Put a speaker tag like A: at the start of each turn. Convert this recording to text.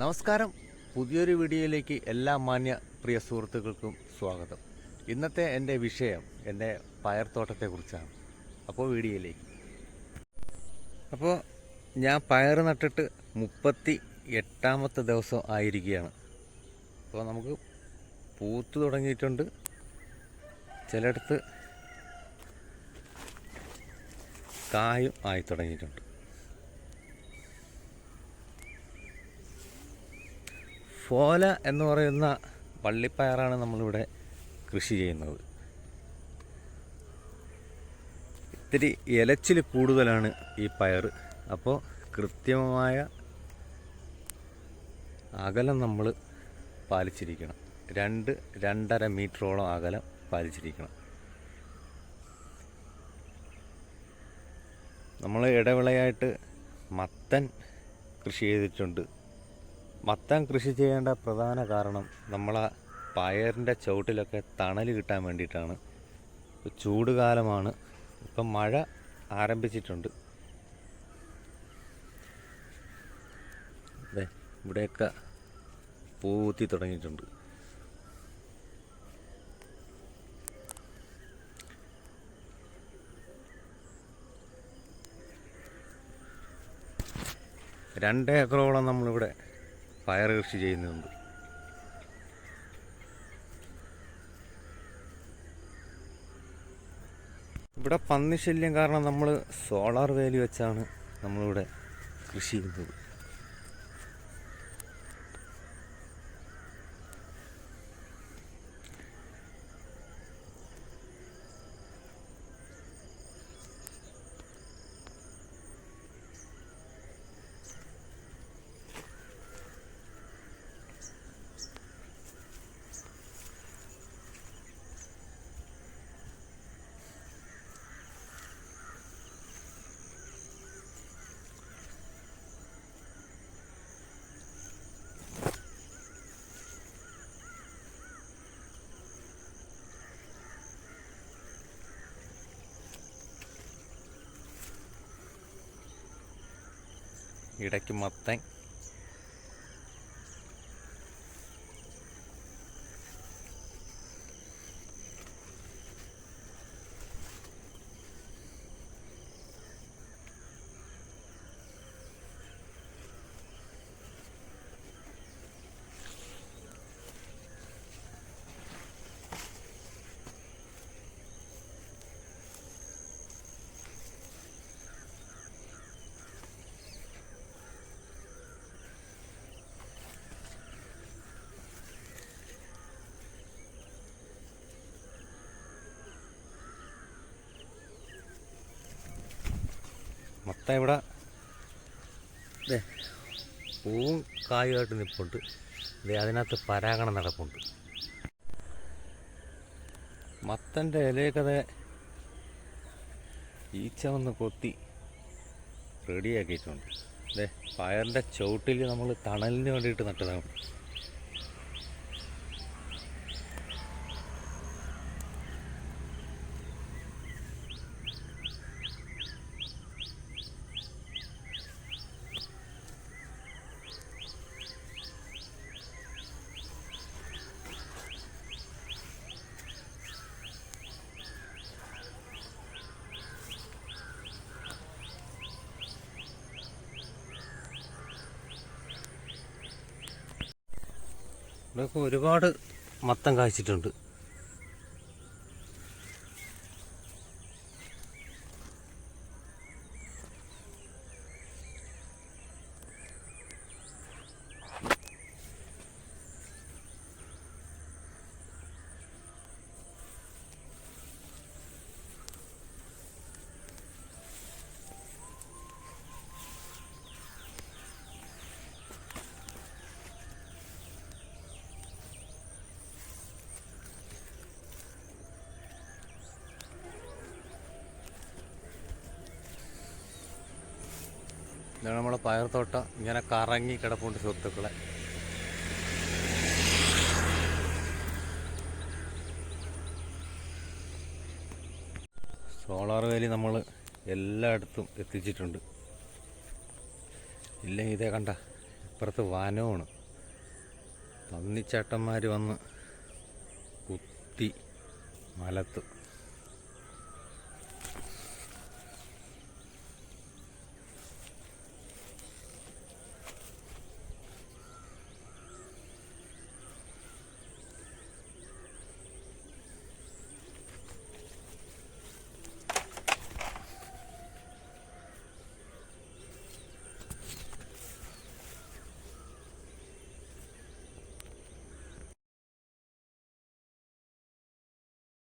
A: നമസ്കാരം. പുതിയൊരു വീഡിയോയിലേക്ക് എല്ലാ മാന്യ പ്രിയ സുഹൃത്തുക്കൾക്കും സ്വാഗതം. ഇന്നത്തെ എന്റെ വിഷയം എന്റെ പയർത്തോട്ടത്തെക്കുറിച്ചാണ്. അപ്പോൾ വീഡിയോയിലേക്ക്. അപ്പോൾ ഞാൻ പയർ നട്ടിട്ട് മുപ്പത്തി എട്ടാമത്തെ ദിവസം ആയിരിക്കുകയാണ്. അപ്പോൾ നമുക്ക് പൂത്ത് തുടങ്ങിയിട്ടുണ്ട്. ചിലയിടത്ത് കായും ആയി തുടങ്ങിയിട്ടുണ്ട്. ഫോല എന്ന് പറയുന്ന വള്ളിപ്പയറാണ് നമ്മളിവിടെ കൃഷി ചെയ്യുന്നത്. ഇത്തിരി ഇലച്ചിൽ കൂടുതലാണ് ഈ പയർ. അപ്പോൾ കൃത്യമായ അകലം നമ്മൾ പാലിച്ചിരിക്കണം. രണ്ട് രണ്ടര മീറ്ററോളം അകലം പാലിച്ചിരിക്കണം. നമ്മൾ ഇടവിളയായിട്ട് മത്തൻ കൃഷി ചെയ്തിട്ടുണ്ട്. മത്തൻ കൃഷി ചെയ്യേണ്ട പ്രധാന കാരണം നമ്മളെ പയറിന്റെ ചുവട്ടിലൊക്കെ തണൽ കിട്ടാൻ വേണ്ടിയിട്ടാണ്. ചൂട് കാലമാണ്. ഇപ്പം മഴ ആരംഭിച്ചിട്ടുണ്ട്. ഇവിടെയൊക്കെ പൂത്തി തുടങ്ങിയിട്ടുണ്ട്. രണ്ട് ഏക്കറോളം നമ്മളിവിടെ പയർ കൃഷി ചെയ്യുന്നുണ്ട്. ഇവിടെ പന്നി ശല്യം കാരണം നമ്മൾ സോളാർ വേലി വെച്ചാണ് നമ്മളിവിടെ കൃഷി ചെയ്യുന്നത്. ഇടയ്ക്ക് മത്തൻ മത്തൻ ഇവിടെ ഇതേ പൂവും കായുമായിട്ട് നിൽപ്പുണ്ട് ഇതേ അതിനകത്ത് പരാഗണം നടപ്പുണ്ട്. മത്തന്റെ ഇലയൊക്കെ ഈച്ച വന്ന് കൊത്തി റെഡിയാക്കിയിട്ടുണ്ട്. അതെ പയറിന്റെ ചുവട്ടിൽ നമ്മൾ തണലിന് വേണ്ടിയിട്ട് നട്ടതാണ്. ഇവിടെയൊക്കെ ഒരുപാട് മത്തം കായ്ച്ചിട്ടുണ്ട്. ഇതാണ് നമ്മളെ പയർത്തോട്ടം. ഇങ്ങനെ കറങ്ങി കിടപ്പുണ്ട് സുഹൃത്തുക്കളെ. സോളാർ വേലി നമ്മൾ എല്ലായിടത്തും എത്തിച്ചിട്ടുണ്ട്. ഇല്ലെങ്കിൽ ഇതേ കണ്ട ഇപ്പുറത്ത് വനമാണ് പന്നിച്ചേട്ടന്മാർ വന്ന് കുത്തി മലത്ത്.